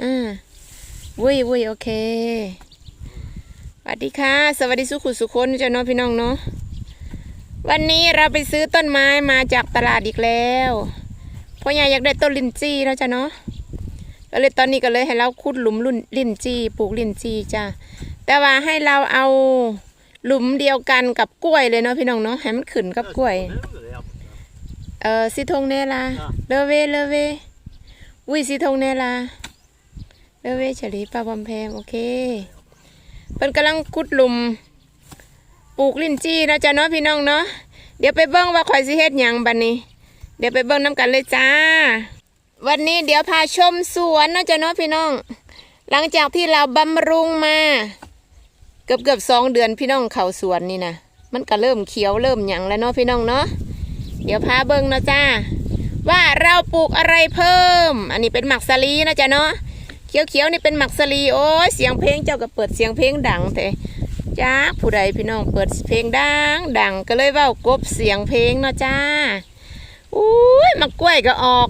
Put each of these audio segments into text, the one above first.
อ่าวุ้ยวุ้ยโอเคสวัสดีค่ะ สวัสดีสุขุสุคนจ้าเนาะพี่น้องเนาะวันนี้เราไปซื้อต้นไม้มาจากตลาดอีกแล้วเพราะยายอยากได้ต้นลินจี้เนาะจ้าเนาะก็เลยตอนนี้ก็เลยให้เราขุดหลุมรุ่นลินจี้ปลูกลินจี้จ้าแต่ว่าให้เราเอาหลุมเดียวกันกับกล้วยเลยเนาะพี่น้องเนาะให้มันขึ้นกับกล้วย Det är det, ja. เออสิทงเนลาจ้ะเลเวเลเว วิสิทงเนลาเลเวเฉลีปลาบอมแพงโอเคเพิ่นกำลังขุดหลุมปลูกลิ้นจี้นะจ๊ะเนาะพี่น้องเนาะเดี๋ยวไปเบิ่งว่าข่อยสิเฮ็ดหยังบัดนี้ เดี๋ยวไปเบิ่งน้ำกันเลยจ้า วันนี้เดี๋ยวพาชมสวนนะจ๊ะเนาะพี่น้อง หลังจากที่เราบำรุงมา เกือบเกือบสองเดือนพี่น้องเข้าสวนนี่นะมันก็เริ่มเขียวเริ่มหยังแล้วเนาะพี่น้องเนาะเดี๋ยวพาเบิ่งนะจ้า ว่าเราปลูกอะไรเพิ่ม อันนี้เป็นหมักสลีนะจ๊ะเนาะเขียวๆนี่เป็นหมักสลีโอ้ยเสียงเพลงเจ้าก็เปิดเสียงเพลงดังแต่จ้าผู้ใดพี่น้องเปิดเพลงดังดังก็เลยเว่ากบเสียงเพลงเนาะจ้าอุ้ยมะกล้วยก็ออก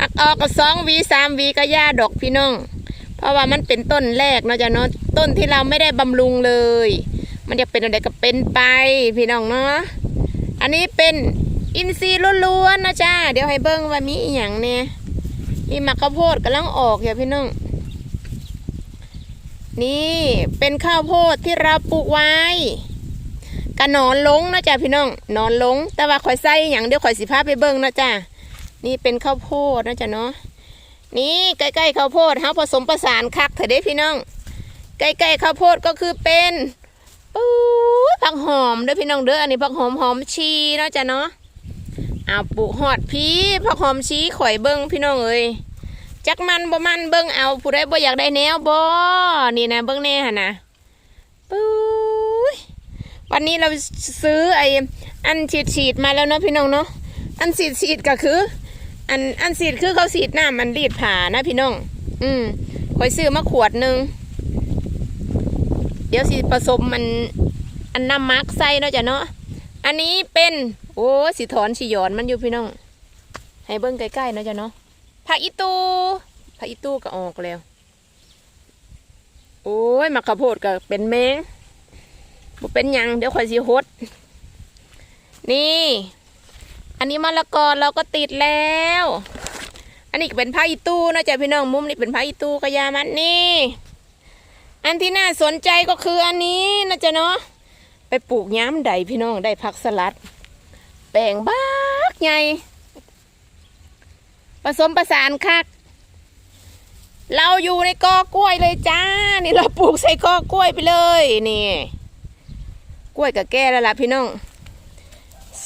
หักออกก็สองวีสามวีก็ย่าดอกพี่น้อง เพราะว่ามันเป็นต้นแรกเนาะจ้ะเนาะต้นที่เราไม่ได้บำรุงเลย มันจะเป็นอะไรก็เป็นไปพี่น้องเนาะอันนี้เป็น อินทรีย์ล้วนๆนะจ้า เดี๋ยวให้เบิ้งว่ามีอีหย่างเนี่ยมีมะข้าวโพดกำลังออกอย่าพี่น้อง นี่เป็นข้าวโพดที่เราปลูกไว้กระนอนลงนะจ้าพี่น้องนอนลง แต่ว่าข่อยใส่อย่างเดี๋ยวข่อยสิพาไปเบิ้งนะจ้านี่เป็นข้าวโพดนะจ้าเนาะนี่ใกล้ๆข้าวโพดเฮาผสมประสานคักเถอะเด้พี่น้อง ใกล้ๆข้าวโพดก็คือเป็นปูผักหอมเด้อพี่น้องเด้ออันนี้ผักหอมหอมชีนะจ้ะเนาะ เอาปลูกหอดพี่ผักหอมชีข่อยเบิ้งพี่น้องเอ้ยจักมันบ่มันเบิ้งเอาผู้ใดบ่อยากได้แนวบ่นี่นะเบิ้งแน่หั่นะปุ้ยวันนี้เราซื้อไอ้อันฉีดฉีดมาแล้วเนาะพี่น้องเนาะอันฉีดฉีดก็คือ อันอันฉีดคือเขาฉีดหน้ำมันรีดผ่านะพี่น้อง อืมข่อยซื้อมาขวดหนึ่งเดี๋ยวสิผสมมันอันน้ำมักใส่เนาะจ้ะเนาะอันนี้เป็น อ้สิถอนสิหยอนมันอยู่พี่น้อง ให้เบิ้งใกล้ๆนะจ้ะเนาะผักอีตูผักอีตูก็ออกแล้ว โอ้ยมะขาวโพดก็เป็นแมงบ่เป็นยังเดี๋ยวข่อยสิหด นี่ อันนี้มะละกอเราก็ติดแล้ว อันนี้ก็เป็นผักอีตูเนะจ้ะพี่น้องมุมนี้เป็นผักอีตูกระยามันนี่ อันที่น่าสนใจก็คืออันนี้นะจ๊ะเนาะไปปลูกย้ำใดพี่น้องได้ผักสลัด แปลงบักใหญ่ผสมประสานคัก เราอยู่ในกอกล้วยเลยจ้า นี่เราปลูกใส่กอกล้วยไปเลยนี่ กล้วยกับแก่แล้วล่ะพี่น้อง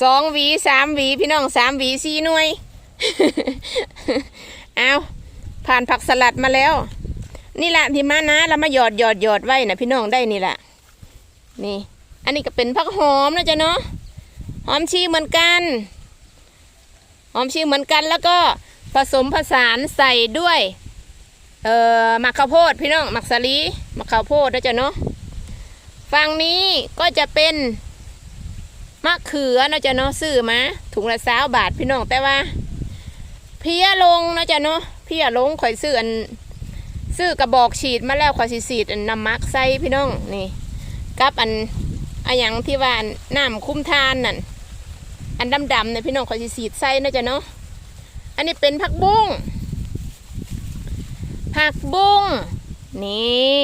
สองหวีสามหวีพี่น้องสามหวีสี่หน่วย เอาผ่านผักสลัดมาแล้ว นี่แหละที่มานะเรามาหยอดหยอดหยอดไว้นะพี่น้องได้นี่แหละนี่ อันนี้ก็เป็นผักหอมนะจ๊ะเนาะ หอมชีเหมือนกัน หอมชีเหมือนกันแล้วก็ผสมผสานใส่ด้วยเอ่อหมักข้าวโพดพี่น้องหมักสาลีหมักข้าวโพดนะจ๊ะเนาะฝั่งนี้ก็จะเป็นมะเขือนะจ๊ะเนาะซื้อมาถุงละสาวบาทพี่น้องแต่ว่า เพียลงนะจ๊ะเนาะเพียลงข่อยซื้ออันซื้อกระบอกฉีดมาแล้วข่อสิฉีดอันน้ำมักใส่พี่น้องนี่กับอันอันหยังที่ว่าน้ำคุ้มทานนั่น อันดำๆเนี่ยพี่น้องขอสิฉีดใส่นะจ๊ะเนาะอันนี้เป็นผักบุ้งผักบุ้งนี่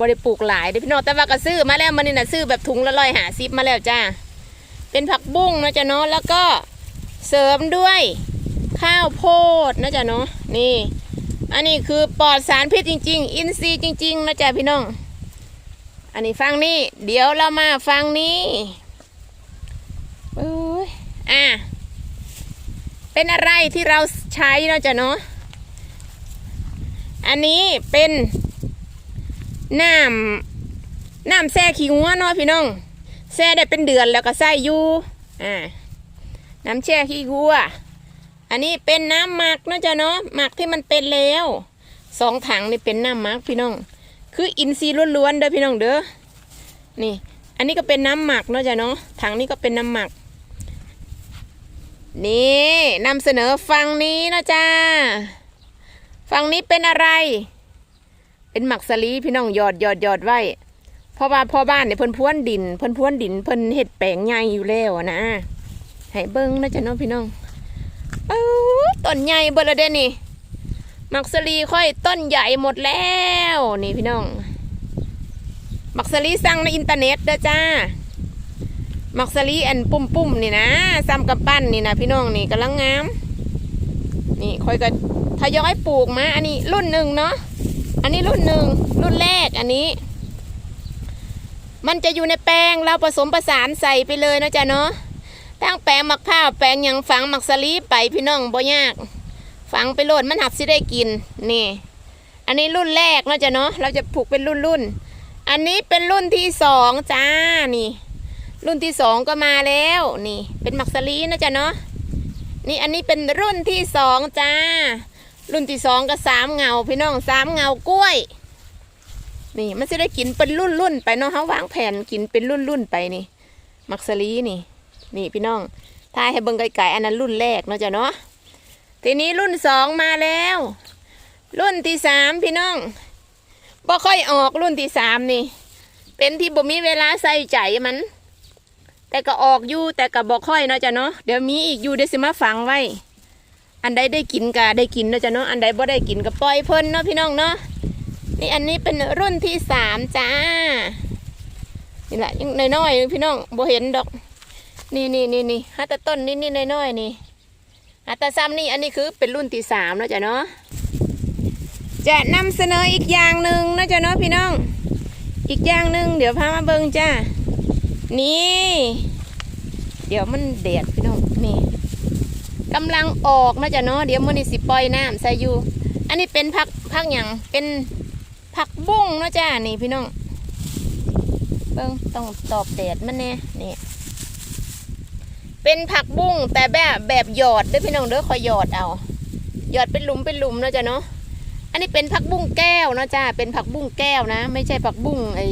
บริปลูกหลายเด้พี่น้องแต่ว่าก็ซื้อมาแล้วมันนี่นะซื้อแบบถุงละร้อยหาซิบมาแล้วจ้าเป็นผักบุ้งนะจ๊ะเนาะแล้วก็เสริมด้วยข้าวโพดนะจ๊ะเนาะนี่ อันนี้คือปลอดสารพิษจริง ๆ อินทรีย์จริง ๆ นะจ๊ะพี่น้อง อันนี้ฟังนี่เดี๋ยวเรามาฟังนี้ อะเป็นอะไรที่เราใช้เนาะจ๊ะเนาะ อันนี้เป็นน้ำน้ำแช่ขี้งัวเนาะพี่น้องแช่ได้เป็นเดือนแล้วก็ใส่อยู่อ่าน้ำแช่ขี้งัวอันนี้เป็นน้ำหมักเนาะจ๊ะเนาะหมักที่มันเป็นแล้วสองถังนี่เป็นน้ำหมักพี่น้อง คืออินทรีย์ล้วนๆเด้อพี่น้องเด้อนี่ อันนี้ก็เป็นน้ำหมักเนาะจ๊ะเนาะถังนี้ก็เป็นน้ำหมัก นี่นำเสนอฝั่งนี้นะจ้าฝั่งนี้เป็นอะไร เป็นหมักสลีพี่น้องหยอดหยอดหยอดไว้เพราะว่าพ่อบ้านเนี่ยเพิ่นพรวนดิน เพิ่นพรวนดินเพิ่นเห็ดแปลงใหญ่อยู่แล้วนะให้เบิ้งนะจ๊ะน้องพี่น้องเอ้าต้นใหญ่เบดแลเด้นี่หมักสลีค่อยต้นใหญ่หมดแล้ว นี่พี่น้องหมักสลีสั่งในอินเทอร์เน็ตเด้อจ้า มักสลีอันปุ่มปุ่มๆนี่นะซ้ำกับปั้นนี่นะพี่น้องนี่กำลังงาม นี่ค่อยก็ทยอยปลูกมา อันนี้รุ่นหนึ่งเนาะอันนี้รุ่นหนึ่งรุ่นแรกอันนี้ มันจะอยู่ในแป้งเราผสมผสานใส่ไปเลยนะจ๊ะเนาะตั้งแปลงมักข้าวแปลงยังฝังมักสลีไปพี่น้องบ่ยาก ฝังไปโหลดมันหับสิได้กินนี่ อันนี้รุ่นแรกนะจ๊ะเนาะเราจะปลูกเป็นรุ่นรุ่นๆอันนี้เป็นรุ่นที่สองจ้านี่ รุ่นที่สองก็มาแล้ว นี่ เป็นมักสลีนะจ๊ะเนาะนี่อันนี้เป็นรุ่นที่สองจ้า รุ่นที่สองก็สามเงาพี่น้องสามเงากล้วย นี่มันจะได้กินเป็นรุ่นรุ่นไปเนาะเขาวางแผนกินเป็นรุ่นรุ่นไปนี่ มักสลีนี่ นี่พี่น้องทายให้เบิ่งไกลๆอันนั้นรุ่นแรกเนาะจ๊ะเนาะทีนี้รุ่นสองมาแล้ว รุ่นที่สามพี่น้องบ่ค่อยออกรุ่นที่สามนี่ เป็นที่บ่มีเวลาใส่ใจมัน แต่ก็ออกอยู่แต่ก็บอกค่อยเนาะจ้ะเนาะเดี๋ยวมีอีกอยู่เดี๋ยวสิมาฝังไว้ อันใดได้กินก็ได้กินเนาะจ้ะเนาะอันใดบ่ได้กินก็ปล่อยเพิ่นเนาะพี่น้องเนาะนี่อันนี้เป็นรุ่นที่สามจ้านี่แหละยังน้อยๆพี่น้องบ่เห็นดอก นี่นี่นี่นี่ฮัตตาต้นนี่นี่น้อยๆนี่ฮัตตาซ้ำนี่อันนี้คือเป็นรุ่นที่สามเนาะจ้ะเนาะจะนำเสนออีกอย่างหนึ่งนะจ้ะเนาะพี่น้อง อีกอย่างหนึ่งเดี๋ยวพามาเบิ่งจ้า นี่ เดี๋ยวมันเดดพี่น้องนี่กำลังออกนะจ๊ะเนาะเดี๋ยวมันนี่สิปล่อยน้ำใส่อยู่ อันนี้เป็นผักผักอย่างเป็นผักบุ้งนะจ๊ะนี่พี่น้องเบิ้งต้องตอบแดดมันแน่นี่เป็นผักบุ้งแต่แบบแบบหยอดด้อพี่น้องเด้อคอยหยอดเอาหยอดเป็นหลุมเป็นหลุมนะจ๊ะเนาะอันนี้เป็นผักบุ้งแก้วนะจ๊ะเป็นผักบุ้งแก้วนะ ไม่ใช่ผักบุ้งไอ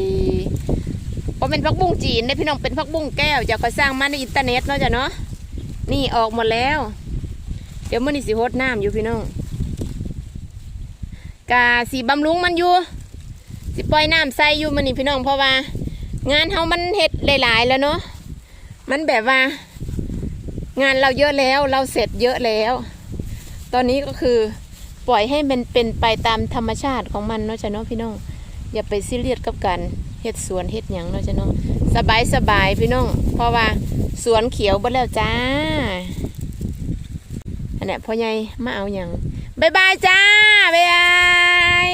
เพราเป็นพักบุ้งจีนได้พี่น้องเป็นพักบุ้งแก้วจะคอยสร้างมาในอินเทอร์เน็ตเนาะจ้ะเนาะนี่ออกหมดแล้ว เดี๋ยวมื่อนี้สิโฮดน้ำอยู่พี่น้องกาสีบำรุงมันอยู่ สิปล่อยน้ำใส่อยู่มื่อนี้พี่น้องเพราะว่า งานเฮามันเฮ็ดหลาย ๆ แล้วเนาะมันแบบว่า งานเราเยอะแล้วเราเสร็จเยอะแล้ว ตอนนี้ก็คือปล่อยให้มันเป็นไปตามธรรมชาติของมันเนาะจ้ะเนาะพี่น้อง อย่าไปซีเรียสกับการ เฮ็ดสวนเฮ็ดหยังเนาะจ้ะเนาะสบายสบายพี่น้องเพราะว่าสวนเขียวบดแล้วจ้าอันนี้พ่อใหญ่มาเอาหยังบายบายจ้าบายบาย